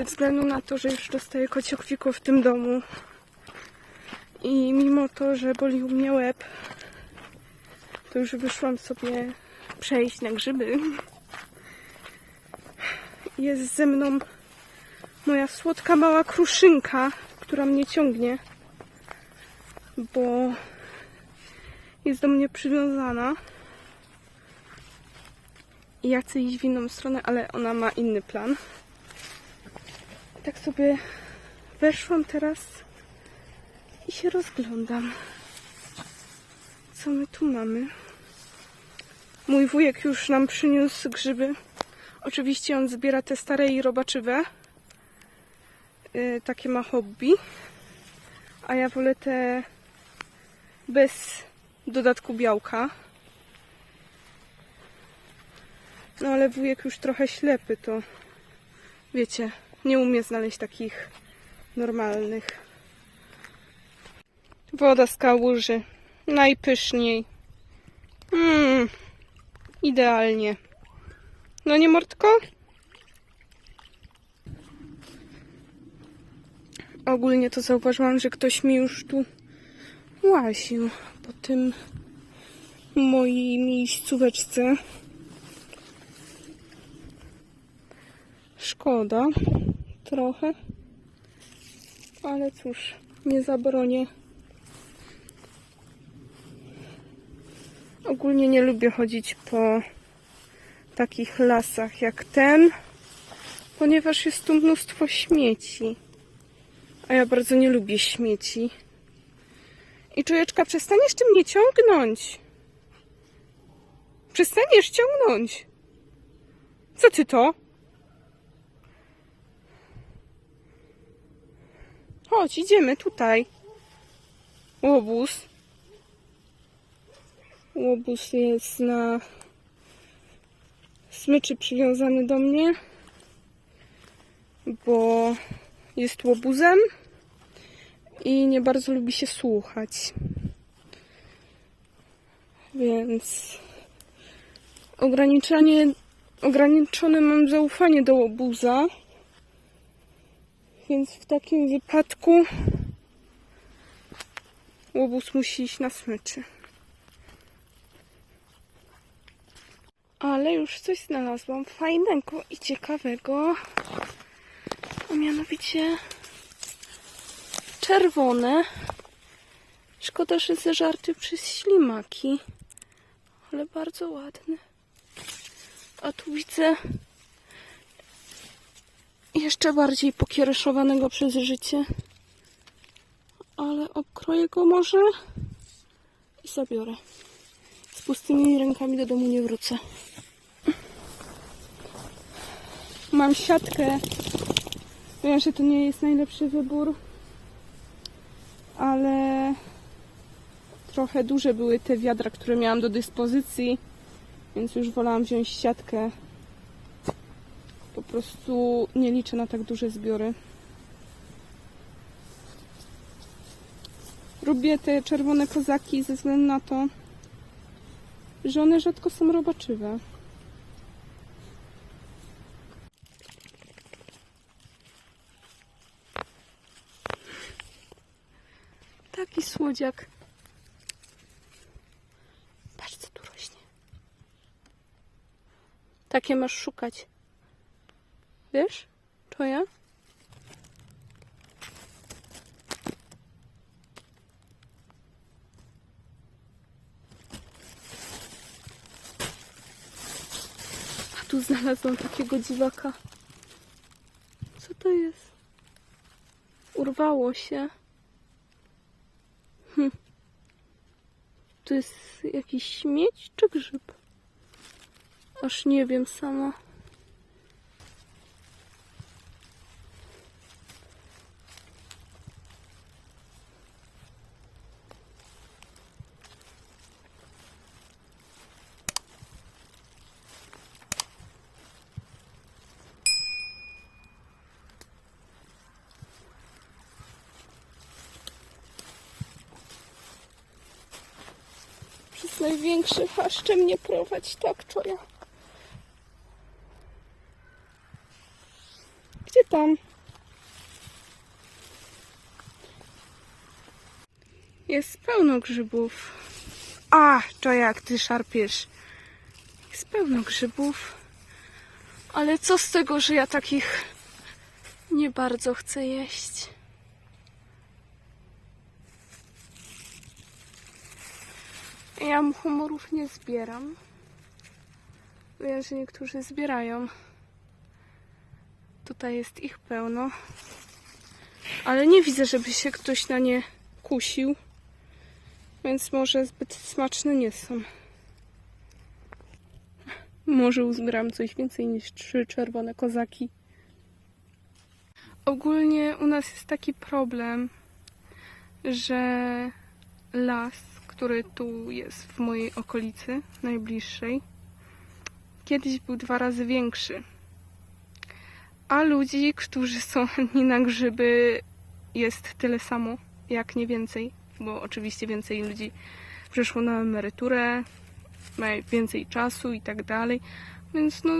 ze względu na to, że już dostaję kociokwiku w tym domu i mimo to, że bolił mnie łeb, to już wyszłam sobie przejść na grzyby. Jest ze mną moja słodka mała kruszynka, która mnie ciągnie, bo jest do mnie przywiązana. I ja chcę iść w inną stronę, ale ona ma inny plan. Tak sobie weszłam teraz i się rozglądam. Co my tu mamy? Mój wujek już nam przyniósł grzyby. Oczywiście on zbiera te stare i robaczywe. Yy, takie ma hobby. A ja wolę te bez dodatku białka. No ale wujek już trochę ślepy, to wiecie, nie umie znaleźć takich normalnych. Woda z kałuży. Najpyszniej. Mmm, idealnie. No nie, Mordko? Ogólnie to zauważyłam, że ktoś mi już tu łaził po tym mojej miejscóweczce. Szkoda trochę, ale cóż, nie zabronię. Ogólnie nie lubię chodzić po takich lasach jak ten, ponieważ jest tu mnóstwo śmieci. A ja bardzo nie lubię śmieci. I czujeczka, przestaniesz ty mnie ciągnąć. Przestaniesz ciągnąć. Co ty to? Chodź, idziemy tutaj. Łobuz. Łobuz jest na smyczy przywiązany do mnie, bo jest łobuzem i nie bardzo lubi się słuchać. Więc ograniczanie, ograniczone mam zaufanie do łobuza. Więc w takim wypadku łobuz musi iść na smyczy. Ale już coś znalazłam fajnego i ciekawego. A mianowicie czerwone. Szkoda, że zeżarty przez ślimaki. Ale bardzo ładny. A tu widzę jeszcze bardziej pokiereszowanego przez życie. Ale okroję go może i zabiorę. Z pustymi rękami do domu nie wrócę. Mam siatkę. Wiem, że to nie jest najlepszy wybór, ale trochę duże były te wiadra, które miałam do dyspozycji, więc już wolałam wziąć siatkę po prostu nie liczę na tak duże zbiory. Lubię te czerwone kozaki ze względu na to, że one rzadko są robaczywe. Taki słodziak. Patrz co tu rośnie. Takie masz szukać. Wiesz? To ja? A tu znalazłam takiego dziwaka. Co to jest? Urwało się. Hm. To jest jakiś śmieć czy grzyb? Aż nie wiem sama. Największy chaszcze mnie prowadź, tak czuję. Gdzie tam. Jest pełno grzybów. A, to jak ty szarpiesz. Jest pełno grzybów. Ale co z tego, że ja takich nie bardzo chcę jeść. Ja humorów nie zbieram. Wiem, że niektórzy zbierają. Tutaj jest ich pełno. Ale nie widzę, żeby się ktoś na nie kusił. Więc może zbyt smaczne nie są. Może uzbieram coś więcej niż trzy czerwone kozaki. Ogólnie u nas jest taki problem, że las, który tu jest w mojej okolicy, najbliższej, kiedyś był dwa razy większy. A ludzi, którzy są chętni na grzyby, jest tyle samo, jak nie więcej, bo oczywiście więcej ludzi przeszło na emeryturę, ma więcej czasu i tak dalej. Więc no,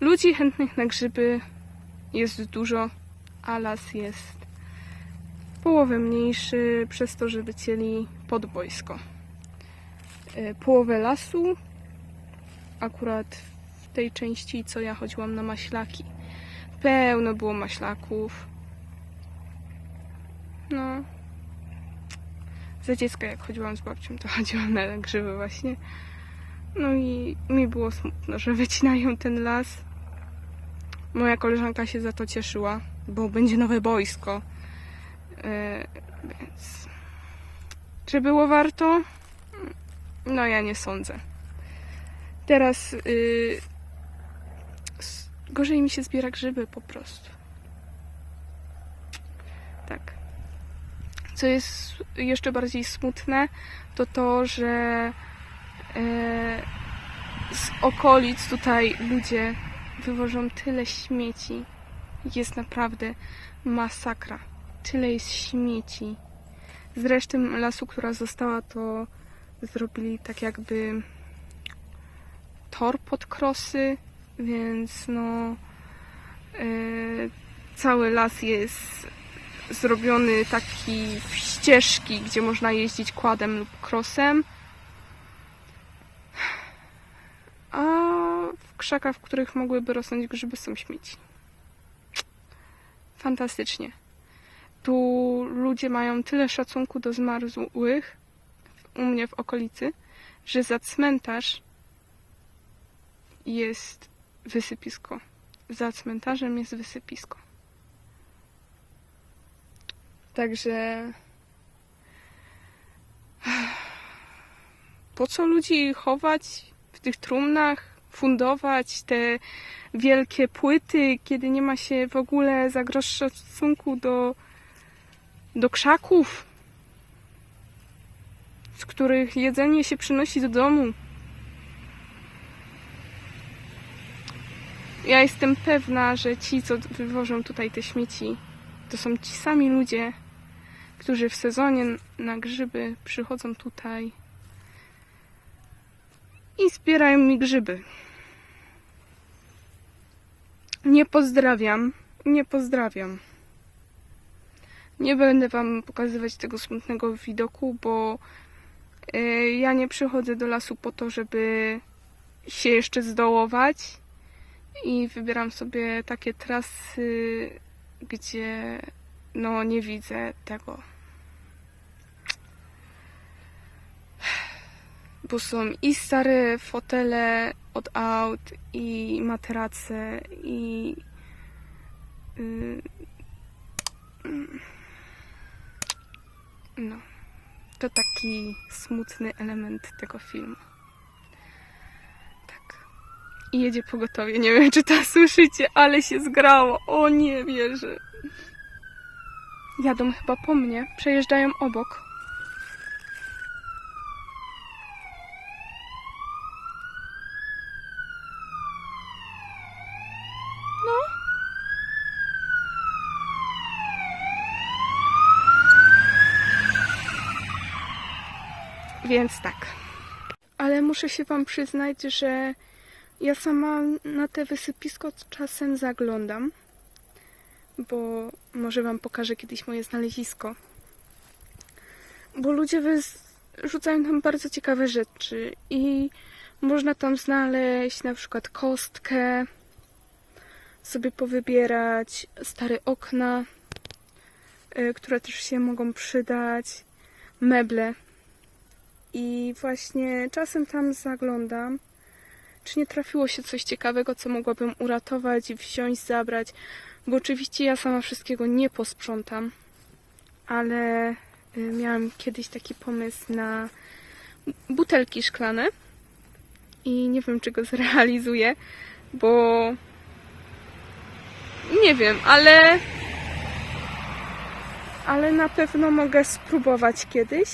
ludzi chętnych na grzyby jest dużo, a las jest połowę mniejszy przez to, że wycięli pod boisko. E, Połowę lasu, akurat w tej części, co ja chodziłam na maślaki. Pełno było maślaków. No. Za dziecka, jak chodziłam z babcią, to chodziłam na grzyby właśnie. No i mi było smutno, że wycinają ten las. Moja koleżanka się za to cieszyła, bo będzie nowe boisko. E, więc. Czy było warto? No, ja nie sądzę. Teraz y, s- gorzej mi się zbiera grzyby po prostu. Tak. Co jest jeszcze bardziej smutne, to to, że e, z okolic tutaj ludzie wywożą tyle śmieci. Jest naprawdę masakra. Tyle jest śmieci. Z reszty lasu, która została, to zrobili tak jakby tor pod krosy, więc no e, cały las jest zrobiony taki w ścieżki, gdzie można jeździć kładem lub krosem. A w krzakach, w których mogłyby rosnąć grzyby, są śmieci. Fantastycznie. Tu ludzie mają tyle szacunku do zmarzłych u mnie w okolicy, że za cmentarz jest wysypisko. Za cmentarzem jest wysypisko. Także po co ludzi chować w tych trumnach, fundować te wielkie płyty, kiedy nie ma się w ogóle za grosz szacunku do, do krzaków, z których jedzenie się przynosi do domu. Ja jestem pewna, że ci, co wywożą tutaj te śmieci, to są ci sami ludzie, którzy w sezonie na grzyby przychodzą tutaj i zbierają mi grzyby. Nie pozdrawiam, nie pozdrawiam. Nie będę Wam pokazywać tego smutnego widoku, bo e, ja nie przychodzę do lasu po to, żeby się jeszcze zdołować i wybieram sobie takie trasy, gdzie no nie widzę tego. Bo są i stare fotele od aut, i materace, i. y, mm, no. To taki smutny element tego filmu. Tak. I jedzie pogotowie. Nie wiem, czy to słyszycie, ale się zgrało. O nie wierzę. Jadą chyba po mnie. Przejeżdżają obok. Więc tak. Ale muszę się Wam przyznać, że ja sama na te wysypisko czasem zaglądam. bo może Wam pokażę kiedyś moje znalezisko. Bo ludzie wys- rzucają tam bardzo ciekawe rzeczy i można tam znaleźć na przykład kostkę, sobie powybierać stare okna, y, które też się mogą przydać, meble. I właśnie czasem tam zaglądam, czy nie trafiło się coś ciekawego, co mogłabym uratować, wziąć, zabrać. Bo oczywiście ja sama wszystkiego nie posprzątam, ale y, miałam kiedyś taki pomysł na butelki szklane i nie wiem, czy go zrealizuję, bo nie wiem, ale ale na pewno mogę spróbować kiedyś,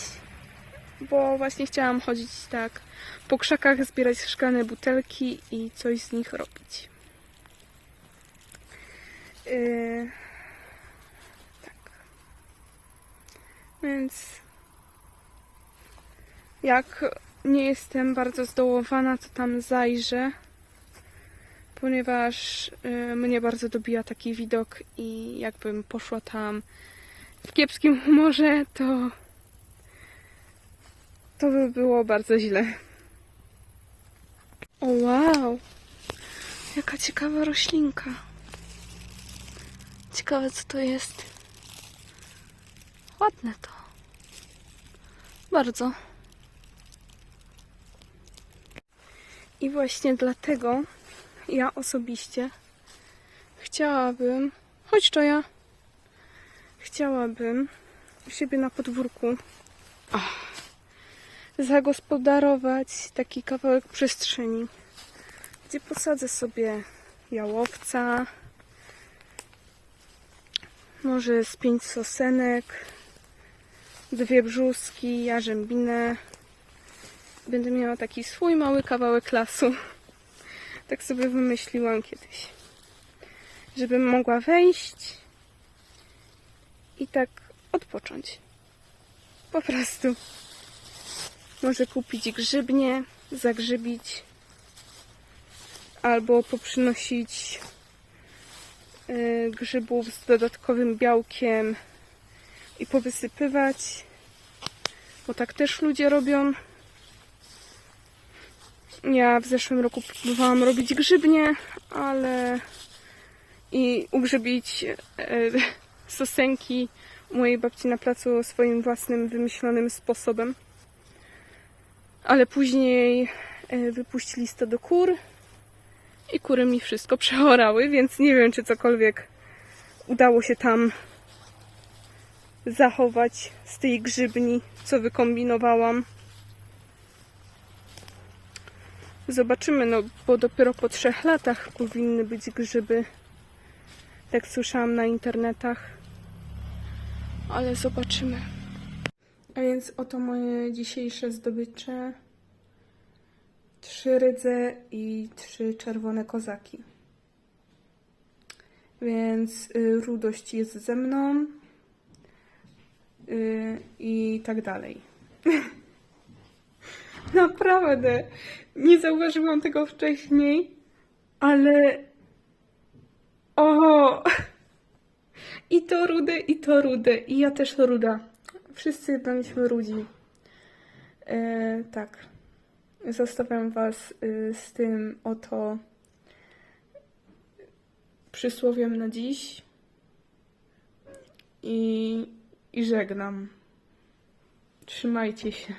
bo właśnie chciałam chodzić tak po krzakach, zbierać szklane butelki i coś z nich robić. Yy, tak. Więc jak nie jestem bardzo zdołowana, to tam zajrzę, ponieważ yy, mnie bardzo dobija taki widok i jakbym poszła tam w kiepskim humorze, to to by było bardzo źle. O wow! Jaka ciekawa roślinka. Ciekawe co to jest. Ładne to. Bardzo. I właśnie dlatego ja osobiście chciałabym, chodź to ja, chciałabym u siebie na podwórku ach, zagospodarować taki kawałek przestrzeni, gdzie posadzę sobie jałowca, może z pięć sosenek, dwie brzuski, jarzębinę. Będę miała taki swój mały kawałek lasu. Tak sobie wymyśliłam kiedyś. Żebym mogła wejść i tak odpocząć. Po prostu. Może kupić grzybnie, zagrzybić albo poprzynosić y, grzybów z dodatkowym białkiem i powysypywać, bo tak też ludzie robią. Ja w zeszłym roku próbowałam robić grzybnie, ale i ugrzybić e, sosenki mojej babci na placu swoim własnym wymyślonym sposobem. Ale później e, wypuścili to do kur i kury mi wszystko przeorały, więc nie wiem, czy cokolwiek udało się tam zachować z tej grzybni, co wykombinowałam. Zobaczymy, no bo dopiero po trzech latach powinny być grzyby. Tak słyszałam na internetach. Ale zobaczymy. A więc oto moje dzisiejsze zdobycze. Trzy rydze i trzy czerwone kozaki. Więc y, rudość jest ze mną. Y, I tak dalej. Naprawdę. Nie zauważyłam tego wcześniej, ale. O! I to rude, i to rude. I ja też ruda. Wszyscy byliśmy rudzi. E, tak. Zostawiam Was y, z tym oto przysłowiem na dziś. I, i żegnam. Trzymajcie się.